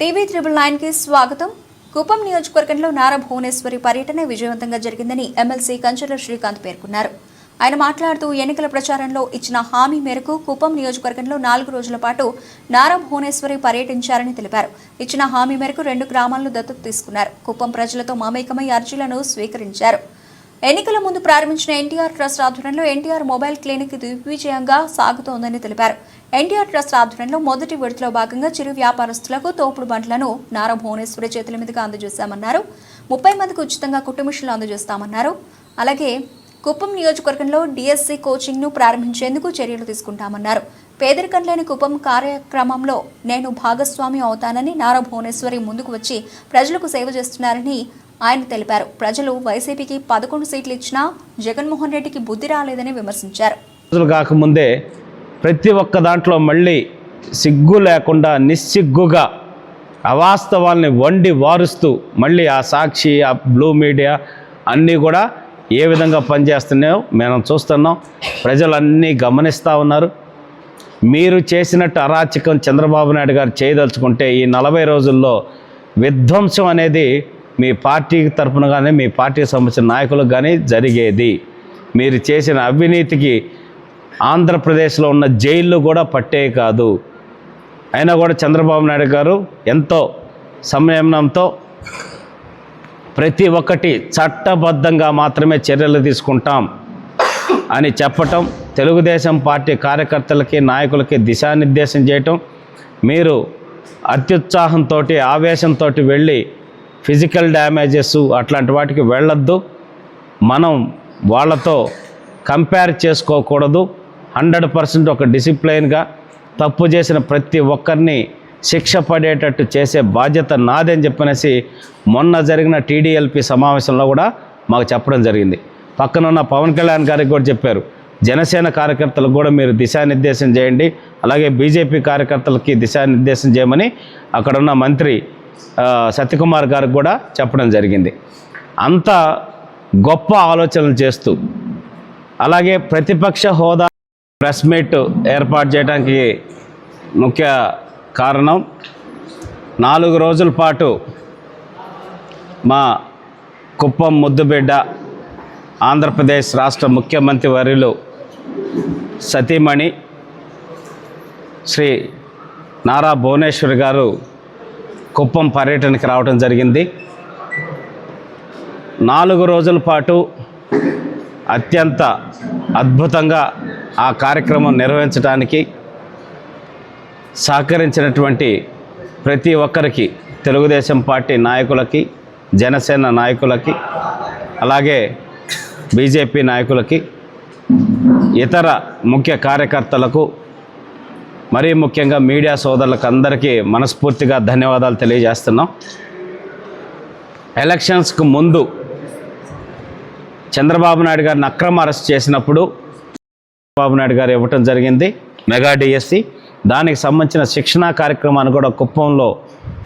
TV triple నైన్కి స్వాగతం. కుప్పం నియోజకవర్గంలో నారా భువనేశ్వరి పర్యటన విజయవంతంగా జరిగిందని ఎమ్మెల్సీ కంచెల శ్రీకాంత్ పేర్కొన్నారు. ఆయన మాట్లాడుతూ ఎన్నికల ప్రచారంలో ఇచ్చిన హామీ మేరకు కుప్పం నియోజకవర్గంలో నాలుగు రోజుల పాటు నారా భువనేశ్వరి పర్యటించారని తెలిపారు. ఇచ్చిన హామీ మేరకు రెండు గ్రామాలను దత్తత తీసుకున్నారు. కుప్పం ప్రజలతో మమేకమై అర్జీలను స్వీకరించారు. ఎన్నికల ముందు ప్రారంభించిన ఎన్టీఆర్ ట్రస్ట్ ఆధ్వర్యంలో ఎన్టీఆర్ మొబైల్ క్లినిక్ దిగ్విజయంగా సాగుతోందని తెలిపారు. ఎన్టీఆర్ ట్రస్ట్ ఆధ్వర్యంలో మొదటి విడతలో భాగంగా చిరు వ్యాపారస్తులకు తోపుడు బండ్లను నారా భువనేశ్వరి చేతుల మీదుగా అందజేశామన్నారు. ముప్పై మందికి ఉచితంగా కుటుంబిషన్లు అందజేస్తామన్నారు. అలాగే కుప్పం నియోజకవర్గంలో డిఎస్సి కోచింగ్ను ప్రారంభించేందుకు చర్యలు తీసుకుంటామన్నారు. పేదరికం లేని కుప్పం కార్యక్రమంలో నేను భాగస్వామి అవుతానని నారా భువనేశ్వరి ముందుకు వచ్చి ప్రజలకు సేవ చేస్తున్నారని ఆయన తెలిపారు. ప్రజలు వైసీపీకి పదకొండు సీట్లు ఇచ్చినా జగన్మోహన్ రెడ్డికి బుద్ధి రాలేదని విమర్శించారు. రోజులు కాకముందే ప్రతి ఒక్క దాంట్లో మళ్ళీ సిగ్గు లేకుండా నిస్సిగ్గుగా అవాస్తవాల్ని వండి వారుస్తూ మళ్ళీ ఆ సాక్షి ఆ బ్లూ మీడియా అన్నీ కూడా ఏ విధంగా పనిచేస్తున్నాయో మనం చూస్తున్నాం. ప్రజలన్నీ గమనిస్తూ ఉన్నారు. మీరు చేసినట్టు అరాచకం చంద్రబాబు నాయుడు గారు చేయదలుచుకుంటే ఈ నలభై రోజుల్లో విధ్వంసం అనేది మీ పార్టీ తరఫున కానీ మీ పార్టీకి సంబంధించిన నాయకులకు కానీ జరిగేది. మీరు చేసిన అవినీతికి ఆంధ్రప్రదేశ్లో ఉన్న జైళ్ళు కూడా పట్టే కాదు. అయినా కూడా చంద్రబాబు నాయుడు గారు ఎంతో సంయమనంతో ప్రతి ఒక్కటి చట్టబద్ధంగా మాత్రమే చర్యలు తీసుకుంటాం అని చెప్పటం తెలుగుదేశం పార్టీ కార్యకర్తలకి నాయకులకి దిశానిర్దేశం చేయటం మీరు అత్యుత్సాహంతో ఆవేశంతో వెళ్ళి ఫిజికల్ డ్యామేజెస్ అట్లాంటి వాటికి వెళ్ళొద్దు. మనం వాళ్ళతో కంపేర్ చేసుకోకూడదు. హండ్రెడ్ పర్సెంట్ ఒక డిసిప్లైన్గా తప్పు చేసిన ప్రతి ఒక్కరిని శిక్ష పడేటట్టు చేసే బాధ్యత నాదని చెప్పనేసి మొన్న జరిగిన టీడీఎల్పీ సమావేశంలో కూడా మాకు చెప్పడం జరిగింది. పక్కనున్న పవన్ కళ్యాణ్ గారికి కూడా చెప్పారు. జనసేన కార్యకర్తలకు కూడా మీరు దిశానిర్దేశం చేయండి. అలాగే బీజేపీ కార్యకర్తలకి దిశానిర్దేశం చేయమని అక్కడున్న మంత్రి సత్యకుమార్ గారికి కూడా చెప్పడం జరిగింది. అంత గొప్ప ఆలోచనలు చేస్తూ అలాగే ప్రతిపక్ష హోదా ప్రెస్ మీట్ ఏర్పాటు చేయడానికి ముఖ్య కారణం నాలుగు రోజుల పాటు మా కుప్పం ముద్దుబిడ్డ ఆంధ్రప్రదేశ్ రాష్ట్ర ముఖ్యమంత్రి వర్యులు సతీమణి శ్రీ నారా భువనేశ్వరి గారు కుప్పం పర్యటనకి రావడం జరిగింది. నాలుగు రోజుల పాటు అత్యంత అద్భుతంగా ఆ కార్యక్రమం నిర్వహించడానికి సహకరించినటువంటి ప్రతి ఒక్కరికి తెలుగుదేశం పార్టీ నాయకులకి జనసేన నాయకులకి అలాగే బీజేపీ నాయకులకి ఇతర ముఖ్య కార్యకర్తలకు మరీ ముఖ్యంగా మీడియా సోదరులకు అందరికీ మనస్ఫూర్తిగా ధన్యవాదాలు తెలియజేస్తున్నాం. ఎలక్షన్స్కు ముందు చంద్రబాబు నాయుడు గారిని అక్రమ అరెస్ట్ చేసినప్పుడు చంద్రబాబు నాయుడు గారు ఇవ్వటం జరిగింది మెగా డిఎస్సి. దానికి సంబంధించిన శిక్షణా కార్యక్రమాన్ని కూడా కుప్పంలో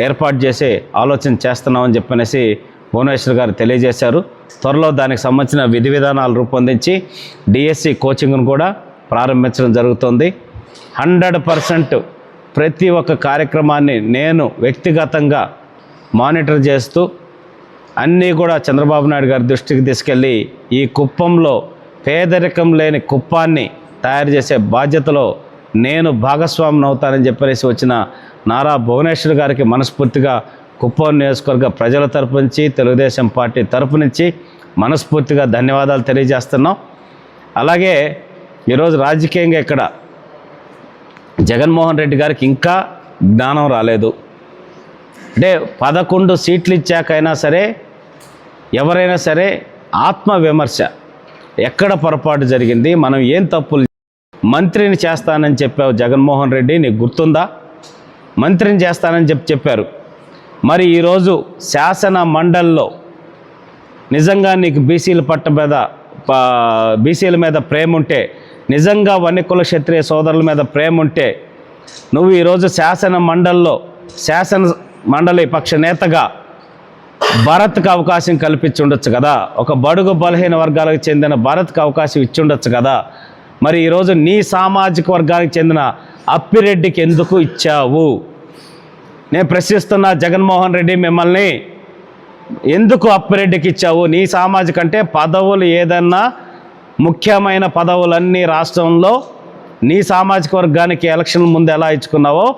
ఏర్పాటు చేసే ఆలోచన చేస్తున్నామని చెప్పనేసి భువనేశ్వర్ గారు తెలియజేశారు. త్వరలో దానికి సంబంధించిన విధి విధానాలు రూపొందించి డిఎస్సి కోచింగ్ను కూడా ప్రారంభించడం జరుగుతుంది. హండ్రెడ్ పర్సెంట్ ప్రతి ఒక్క కార్యక్రమాన్ని నేను వ్యక్తిగతంగా మానిటర్ చేస్తూ అన్నీ కూడా చంద్రబాబు నాయుడు గారి దృష్టికి తీసుకెళ్ళి ఈ కుప్పంలో పేదరికం లేని కుప్పాన్ని తయారు చేసే బాధ్యతలో నేను భాగస్వామిని అవుతానని చెప్పేసి వచ్చిన నారా భువనేశ్వర్ గారికి మనస్ఫూర్తిగా కుప్పం నియోజకవర్గ ప్రజల తరపు నుంచి తెలుగుదేశం పార్టీ తరపు నుంచి మనస్ఫూర్తిగా ధన్యవాదాలు తెలియజేస్తున్నాం. అలాగే ఈరోజు రాజకీయంగా ఇక్కడ జగన్మోహన్ రెడ్డి గారికి ఇంకా జ్ఞానం రాలేదు. అంటే పదకొండు సీట్లు ఇచ్చాకైనా సరే ఎవరైనా సరే ఆత్మ విమర్శ ఎక్కడ పొరపాటు జరిగింది మనం ఏం తప్పులు మంత్రిని చేస్తానని చెప్పావు జగన్మోహన్ రెడ్డి నీకు గుర్తుందా? మంత్రిని చేస్తానని చెప్పి చెప్పారు. మరి ఈరోజు శాసన మండలిలో నిజంగా నీకు బీసీల పట్ట మీద బీసీల మీద ప్రేమ ఉంటే నిజంగా వన్యకుల క్షత్రియ సోదరుల మీద ప్రేమ ఉంటే నువ్వు ఈరోజు శాసన మండలిలో శాసన మండలి పక్ష నేతగా భరత్కి అవకాశం కల్పించుండొచ్చు కదా. ఒక బడుగు బలహీన వర్గాలకు చెందిన భరత్కి అవకాశం ఇచ్చుండొచ్చు కదా. మరి ఈరోజు నీ సామాజిక వర్గానికి చెందిన అప్పిరెడ్డికి ఎందుకు ఇచ్చావు? నేను ప్రశ్నిస్తున్న జగన్మోహన్ రెడ్డి మిమ్మల్ని ఎందుకు అప్పిరెడ్డికి ఇచ్చావు? నీ సామాజిక అంటే పదవులు ఏదన్నా ముఖ్యమైన పదవులన్నీ రాష్ట్రంలో నీ సామాజిక వర్గానికి ఎలక్షన్ ముందు ఎలా ఇచ్చుకున్నావో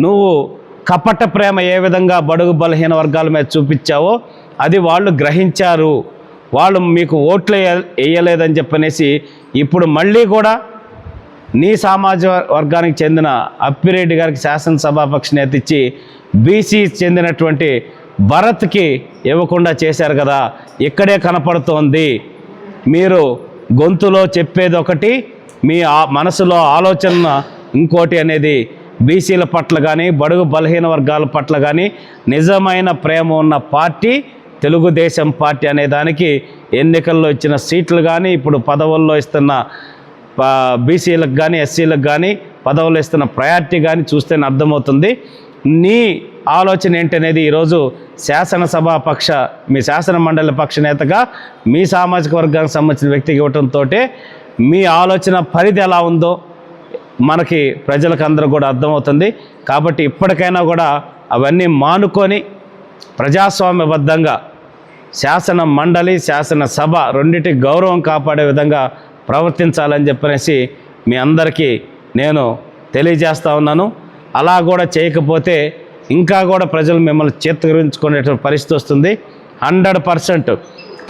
నువ్వు కపట ప్రేమ ఏ విధంగా బడుగు బలహీన వర్గాల మీద చూపించావో అది వాళ్ళు గ్రహించారు. వాళ్ళు మీకు ఓట్లు వేయలేదని చెప్పనేసి ఇప్పుడు మళ్ళీ కూడా నీ సమాజ వర్గానికి చెందిన అప్పిరెడ్డి గారికి శాసనసభాపక్ష నేత ఇచ్చి బీసీ చెందినటువంటి భరత్కి ఇవ్వకుండా చేశారు కదా ఇక్కడే కనపడుతోంది. మీరు గొంతులో చెప్పేది ఒకటి మీ మనసులో ఆలోచన ఇంకోటి అనేది బీసీల పట్ల కానీ బడుగు బలహీన వర్గాల పట్ల కానీ నిజమైన ప్రేమ ఉన్న పార్టీ తెలుగుదేశం పార్టీ అనే దానికి ఎన్నికల్లో ఇచ్చిన సీట్లు కానీ ఇప్పుడు పదవుల్లో ఇస్తున్న బీసీలకు కానీ ఎస్సీలకు కానీ పదవులు ఇస్తున్న ప్రయారిటీ కానీ చూస్తేనే అర్థమవుతుంది. నీ ఆలోచన ఏంటనేది ఈరోజు శాసనసభా పక్ష మీ శాసన మండలి పక్ష నేతగా మీ సామాజిక వర్గానికి సంబంధించిన వ్యక్తికి ఇవ్వడంతో మీ ఆలోచన పరిధి ఎలా ఉందో మనకి ప్రజలకు అందరూ కూడా అర్థమవుతుంది. కాబట్టి ఇప్పటికైనా కూడా అవన్నీ మానుకొని ప్రజాస్వామ్యబద్ధంగా శాసన మండలి శాసన సభ రెండింటి గౌరవం కాపాడే విధంగా ప్రవర్తించాలని చెప్పనేసి మీ అందరికీ నేను తెలియజేస్తా ఉన్నాను. అలా కూడా చేయకపోతే ఇంకా కూడా ప్రజలు మిమ్మల్ని చేతరించుకునేటువంటి పరిస్థితి వస్తుంది. హండ్రెడ్ పర్సెంట్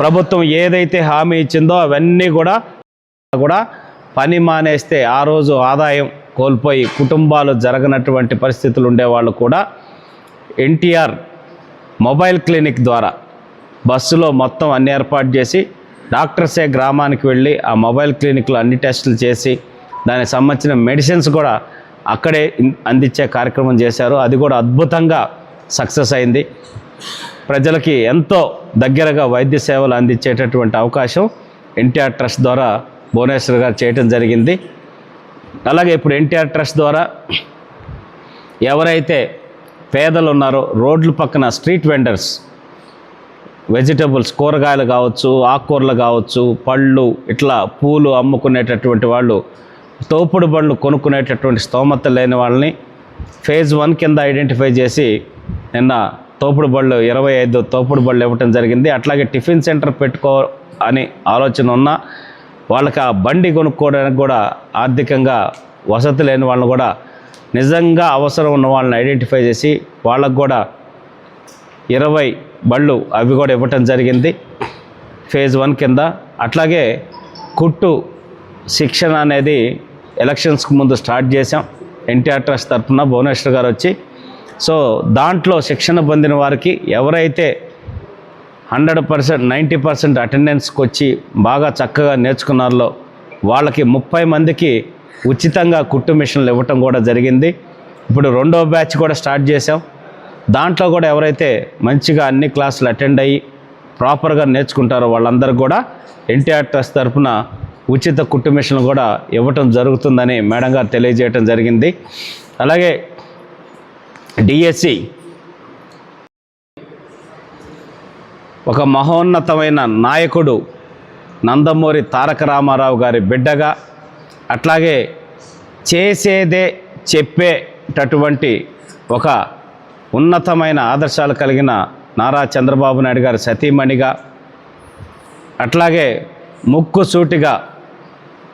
ప్రభుత్వం ఏదైతే హామీ ఇచ్చిందో అవన్నీ కూడా కూడా పని మానేస్తే ఆ రోజు ఆదాయం కోల్పోయి కుటుంబాలు జరగనటువంటి పరిస్థితులు ఉండేవాళ్ళు కూడా ఎన్టీఆర్ మొబైల్ క్లినిక్ ద్వారా బస్సులో మొత్తం అన్ని ఏర్పాటు చేసి డాక్టర్సే గ్రామానికి వెళ్ళి ఆ మొబైల్ క్లినిక్లో అన్ని టెస్టులు చేసి దానికి సంబంధించిన మెడిసిన్స్ కూడా అక్కడే అందించే కార్యక్రమం చేశారు. అది కూడా అద్భుతంగా సక్సెస్ అయింది. ప్రజలకి ఎంతో దగ్గరగా వైద్య సేవలు అందించేటటువంటి అవకాశం ఎన్టీఆర్ ట్రస్ట్ ద్వారా భువనేశ్వర్ గారు చేయటం జరిగింది. అలాగే ఇప్పుడు ఎన్టీఆర్ ట్రస్ట్ ద్వారా ఎవరైతే పేదలు ఉన్నారో రోడ్ల పక్కన స్ట్రీట్ వెండర్స్ వెజిటబుల్స్ కూరగాయలు కావచ్చు ఆకుకూరలు కావచ్చు పళ్ళు ఇట్లా పూలు అమ్ముకునేటటువంటి వాళ్ళు తోపుడు బళ్ళు కొనుక్కునేటటువంటి స్తోమత లేని వాళ్ళని ఫేజ్ వన్ కింద ఐడెంటిఫై చేసి నిన్న తోపుడు బళ్ళు ఇరవై ఐదు తోపుడు బళ్ళు ఇవ్వటం జరిగింది. అట్లాగే టిఫిన్ సెంటర్ పెట్టుకో అని ఆలోచన ఉన్నా వాళ్ళకి ఆ బండి కొనుక్కోవడానికి కూడా ఆర్థికంగా వసతి లేని వాళ్ళని కూడా నిజంగా అవసరం ఉన్న వాళ్ళని ఐడెంటిఫై చేసి వాళ్ళకు కూడా ఇరవై బళ్ళు అవి కూడా ఇవ్వటం జరిగింది. ఫేజ్ వన్ కింద అట్లాగే కుట్టు శిక్షణ అనేది ఎలక్షన్స్కి ముందు స్టార్ట్ చేసాం ఎన్టీఆర్ ట్రస్ట్ తరఫున భువనేశ్వర్ గారు వచ్చి సో దాంట్లో శిక్షణ పొందిన వారికి ఎవరైతే హండ్రెడ్ పర్సెంట్ నైంటీ పర్సెంట్ అటెండెన్స్కి వచ్చి బాగా చక్కగా నేర్చుకున్నారో వాళ్ళకి ముప్పై మందికి ఉచితంగా కుట్టు మిషన్లు ఇవ్వటం కూడా జరిగింది. ఇప్పుడు రెండో బ్యాచ్ కూడా స్టార్ట్ చేసాం దాంట్లో కూడా ఎవరైతే మంచిగా అన్ని క్లాసులు అటెండ్ అయ్యి ప్రాపర్గా నేర్చుకుంటారో వాళ్ళందరూ కూడా ఎన్టీఆర్ ట్రస్ట్ తరఫున ఉచిత కుట్టు మిషన్లు కూడా ఇవ్వటం జరుగుతుందని మేడం గారు తెలియజేయటం జరిగింది. అలాగే డిఎస్సి ఒక మహోన్నతమైన నాయకుడు నందమూరి తారక రామారావు గారి బిడ్డగా అట్లాగే చేసేదే చెప్పేటటువంటి ఒక ఉన్నతమైన ఆదర్శాలు కలిగిన నారా చంద్రబాబు నాయుడు గారి సతీమణిగా అట్లాగే ముక్కు సూటిగా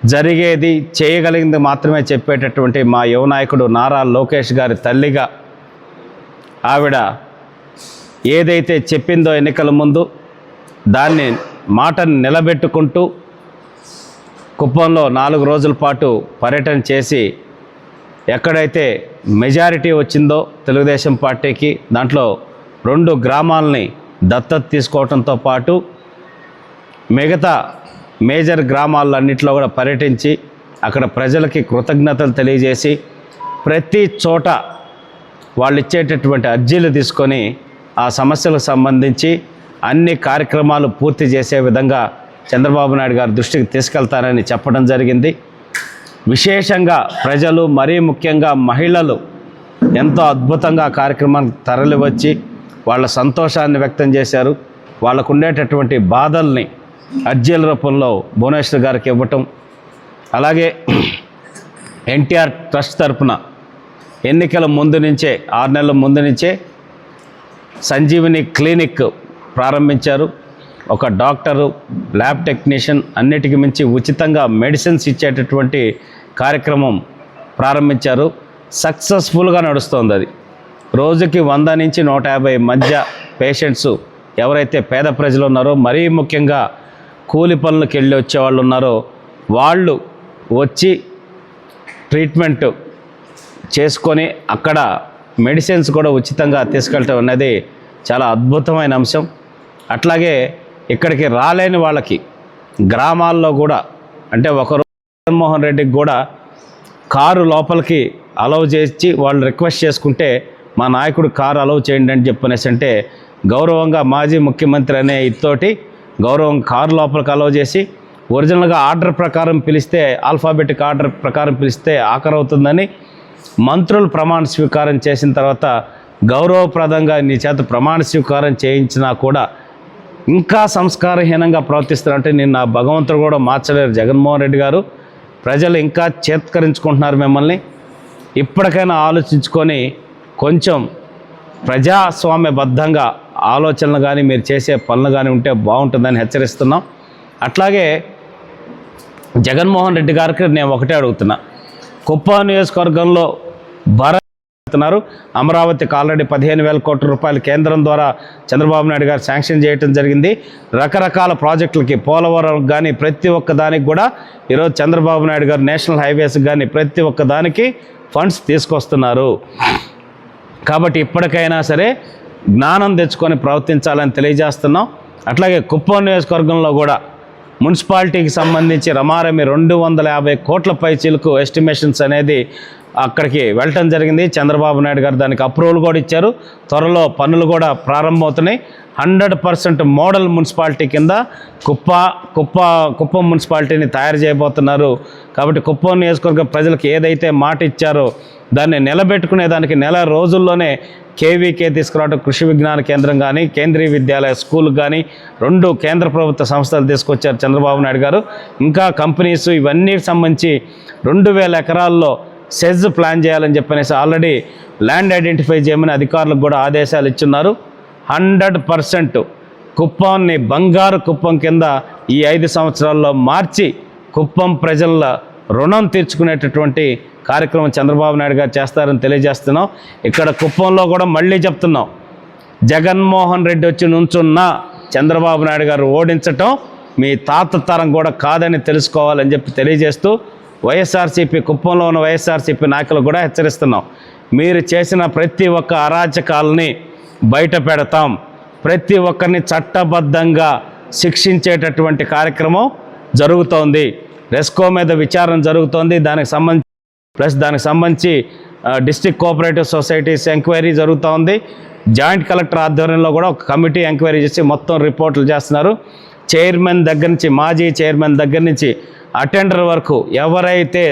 జరిగేది చేయగలిగింది మాత్రమే చెప్పేటటువంటి మా యువ నాయకుడు నారా లోకేష్ గారి తల్లిగా ఆవిడ ఏదైతే చెప్పిందో ఎన్నికల ముందు దాన్ని మాటను నిలబెట్టుకుంటూ కుప్పంలో నాలుగు రోజుల పాటు పర్యటన చేసి ఎక్కడైతే మెజారిటీ వచ్చిందో తెలుగుదేశం పార్టీకి దాంట్లో రెండు గ్రామాలని దత్తత తీసుకోవడంతో పాటు మిగతా మేజర్ గ్రామాలన్నింటిలో కూడా పర్యటించి అక్కడ ప్రజలకి కృతజ్ఞతలు తెలియజేసి ప్రతి చోట వాళ్ళు ఇచ్చేటటువంటి అర్జీలు తీసుకొని ఆ సమస్యలకు సంబంధించి అన్ని కార్యక్రమాలు పూర్తి చేసే విధంగా చంద్రబాబు నాయుడు గారి దృష్టికి తీసుకెళ్తానని చెప్పడం జరిగింది. విశేషంగా ప్రజలు మరీ ముఖ్యంగా మహిళలు ఎంతో అద్భుతంగా కార్యక్రమానికి తరలివచ్చి వాళ్ళ సంతోషాన్ని వ్యక్తం చేశారు. వాళ్ళకు ఉండేటటువంటి బాధల్ని అర్జీల రూపంలో భువనేశ్వర్ గారికి ఇవ్వటం అలాగే ఎన్టీఆర్ ట్రస్ట్ తరపున ఎన్నికల ముందు నుంచే ఆరు నెలల ముందు నుంచే సంజీవిని క్లినిక్ ప్రారంభించారు. ఒక డాక్టరు ల్యాబ్ టెక్నీషియన్ అన్నిటికి మించి ఉచితంగా మెడిసిన్స్ ఇచ్చేటటువంటి కార్యక్రమం ప్రారంభించారు. సక్సెస్ఫుల్గా నడుస్తోంది అది. రోజుకి వంద నుంచి నూట యాభై మధ్య పేషెంట్స్ ఎవరైతే పేద ప్రజలు ఉన్నారో మరీ ముఖ్యంగా కూలి పనులకు వెళ్ళి వచ్చేవాళ్ళు ఉన్నారో వాళ్ళు వచ్చి ట్రీట్మెంట్ చేసుకొని అక్కడ మెడిసిన్స్ కూడా ఉచితంగా తీసుకెళ్ళటం అనేది చాలా అద్భుతమైన అంశం. అట్లాగే ఇక్కడికి రాలేని వాళ్ళకి గ్రామాల్లో కూడా అంటే ఒకరోజు జగన్మోహన్ రెడ్డికి కూడా కారు లోపలికి అలౌ చేసి వాళ్ళు రిక్వెస్ట్ చేసుకుంటే మా నాయకుడు కారు అలౌ చేయండి అని చెప్పనేసి అంటే గౌరవంగా మాజీ ముఖ్యమంత్రి అనే ఇతోటి గౌరవం కారు లోపలికి అలవ్ చేసి ఒరిజినల్గా ఆర్డర్ ప్రకారం పిలిస్తే ఆల్ఫాబెటిక్ ఆర్డర్ ప్రకారం పిలిస్తే ఆఖరవుతుందని మంత్రులు ప్రమాణ స్వీకారం చేసిన తర్వాత గౌరవప్రదంగా నీ చేత ప్రమాణ స్వీకారం చేయించినా కూడా ఇంకా సంస్కారహీనంగా ప్రవర్తిస్తున్నారంటే నేను నా భగవంతుడు కూడా మార్చలేరు. జగన్మోహన్ రెడ్డి గారు ప్రజలు ఇంకా చేత్కరించుకుంటున్నారు మిమ్మల్ని. ఇప్పటికైనా ఆలోచించుకొని కొంచెం ప్రజాస్వామ్యబద్ధంగా ఆలోచనలు కానీ మీరు చేసే పనులు కానీ ఉంటే బాగుంటుందని హెచ్చరిస్తున్నాం. అట్లాగే జగన్మోహన్ రెడ్డి గారికి నేను ఒకటే అడుగుతున్నా. కుప్ప నియోజకవర్గంలో భారత్ చెప్తున్నారు అమరావతికి ఆల్రెడీ పదిహేను వేల కోట్ల రూపాయలు కేంద్రం ద్వారా చంద్రబాబు నాయుడు గారు శాంక్షన్ చేయడం జరిగింది. రకరకాల ప్రాజెక్టులకి పోలవరం కానీ ప్రతి ఒక్క దానికి కూడా ఈరోజు చంద్రబాబు నాయుడు గారు నేషనల్ హైవేస్ కానీ ప్రతి ఒక్క దానికి ఫండ్స్ తీసుకొస్తున్నారు. కాబట్టి ఇప్పటికైనా సరే జ్ఞానం తెచ్చుకొని ప్రవర్తించాలని తెలియజేస్తున్నాం. అట్లాగే కుప్పం నియోజకవర్గంలో కూడా మున్సిపాలిటీకి సంబంధించి రమారమి రెండు వందల యాభై కోట్ల పైచీలకు ఎస్టిమేషన్స్ అనేది అక్కడికి వెళ్ళటం జరిగింది. చంద్రబాబు నాయుడు గారు దానికి అప్రూవల్ కూడా ఇచ్చారు. త్వరలో పనులు కూడా ప్రారంభమవుతున్నాయి. హండ్రెడ్ పర్సెంట్ మోడల్ మున్సిపాలిటీ కింద కుప్ప కుప్ప కుప్పం మున్సిపాలిటీని తయారు చేయబోతున్నారు. కాబట్టి కుప్పం నియోజకవర్గ ప్రజలకు ఏదైతే మాట ఇచ్చారో దాన్ని నిలబెట్టుకునే దానికి నెల రోజుల్లోనే కేవీకే తీసుకురావడం కృషి విజ్ఞాన కేంద్రం కానీ కేంద్రీయ విద్యాలయ స్కూల్ కానీ రెండు కేంద్ర ప్రభుత్వ సంస్థలు తీసుకొచ్చారు చంద్రబాబు నాయుడు గారు. ఇంకా కంపెనీస్ ఇవన్నీ సంబంధించి రెండు వేల ఎకరాల్లో సెజ్ ప్లాన్ చేయాలని చెప్పనేసి ఆల్రెడీ ల్యాండ్ ఐడెంటిఫై చేయమని అధికారులకు కూడా ఆదేశాలు ఇచ్చున్నారు. హండ్రెడ్ పర్సెంట్ కుప్పాన్ని బంగారు కుప్పం కింద ఈ ఐదు సంవత్సరాల్లో మార్చి కుప్పం ప్రజల రుణం తీర్చుకునేటటువంటి కార్యక్రమం చంద్రబాబు నాయుడు గారు చేస్తారని తెలియజేస్తున్నాం. ఇక్కడ కుప్పంలో కూడా మళ్ళీ చెప్తున్నాం. జగన్మోహన్ రెడ్డి వచ్చి నుంచున్న చంద్రబాబు నాయుడు గారు ఓడించటం మీ తాత తరం కూడా కాదని తెలుసుకోవాలని చెప్పి తెలియజేస్తూ వైఎస్ఆర్సీపీ కుప్పంలో ఉన్న వైఎస్ఆర్సీపీ నాయకులు కూడా హెచ్చరిస్తున్నాం. మీరు చేసిన ప్రతి ఒక్క అరాచకాలని బయట పెడతాం. ప్రతి ఒక్కరిని చట్టబద్ధంగా శిక్షించేటటువంటి కార్యక్రమం జరుగుతోంది. రెస్కో మీద విచారణ జరుగుతోంది. దానికి సంబంధించి ప్లస్ దానికి సంబంధించి డిస్ట్రిక్ట్ కోఆపరేటివ్ సొసైటీస్ ఎంక్వైరీ జరుగుతూ ఉంది. జాయింట్ కలెక్టర్ ఆధ్వర్యంలో కూడా ఒక కమిటీ ఎంక్వైరీ చేసి మొత్తం రిపోర్ట్లు చేస్తున్నారు. చైర్మన్ దగ్గర నుంచి మాజీ చైర్మన్ దగ్గర నుంచి అటెండర్ వరకు ఎవరైతే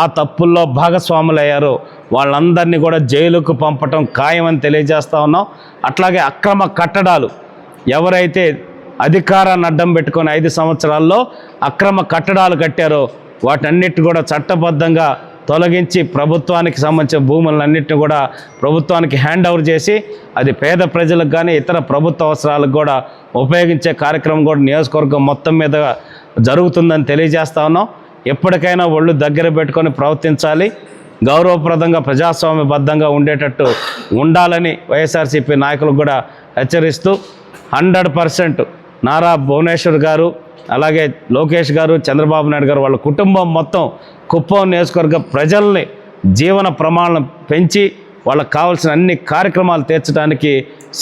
ఆ తప్పుల్లో భాగస్వాములు అయ్యారో వాళ్ళందరినీ కూడా జైలుకు పంపటం ఖాయమని తెలియజేస్తూ ఉన్నాం. అట్లాగే అక్రమ కట్టడాలు ఎవరైతే అధికారాన్ని అడ్డం పెట్టుకొని ఐదు సంవత్సరాల్లో అక్రమ కట్టడాలు కట్టారో వాటన్నిటి కూడా చట్టబద్ధంగా తొలగించి ప్రభుత్వానికి సంబంధించిన భూములన్నింటినీ కూడా ప్రభుత్వానికి హ్యాండ్ ఓవర్ చేసి అది పేద ప్రజలకు కానీ ఇతర ప్రభుత్వ అవసరాలకు కూడా ఉపయోగించే కార్యక్రమం కూడా నియోజకవర్గం మొత్తం మీద జరుగుతుందని తెలియజేస్తా ఉన్నాం. ఎప్పటికైనా ఒళ్ళు దగ్గర పెట్టుకొని ప్రవర్తించాలి. గౌరవప్రదంగా ప్రజాస్వామ్యబద్ధంగా ఉండేటట్టు ఉండాలని వైఎస్ఆర్సీపీ నాయకులు కూడా హెచ్చరిస్తూ హండ్రెడ్ పర్సెంట్ నారా భువనేశ్వర్ గారు అలాగే లోకేష్ గారు చంద్రబాబు నాయుడు గారు వాళ్ళ కుటుంబం మొత్తం కుప్పం నియోజకవర్గ ప్రజల్ని జీవన ప్రమాణం పెంచి వాళ్ళకి కావాల్సిన అన్ని కార్యక్రమాలు తీర్చడానికి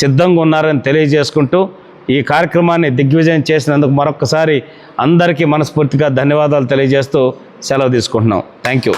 సిద్ధంగా ఉన్నారని తెలియజేసుకుంటూ ఈ కార్యక్రమాన్ని దిగ్విజయం చేసినందుకు మరొకసారి అందరికీ మనస్ఫూర్తిగా ధన్యవాదాలు తెలియజేస్తూ సెలవు తీసుకుంటున్నాం. Thank you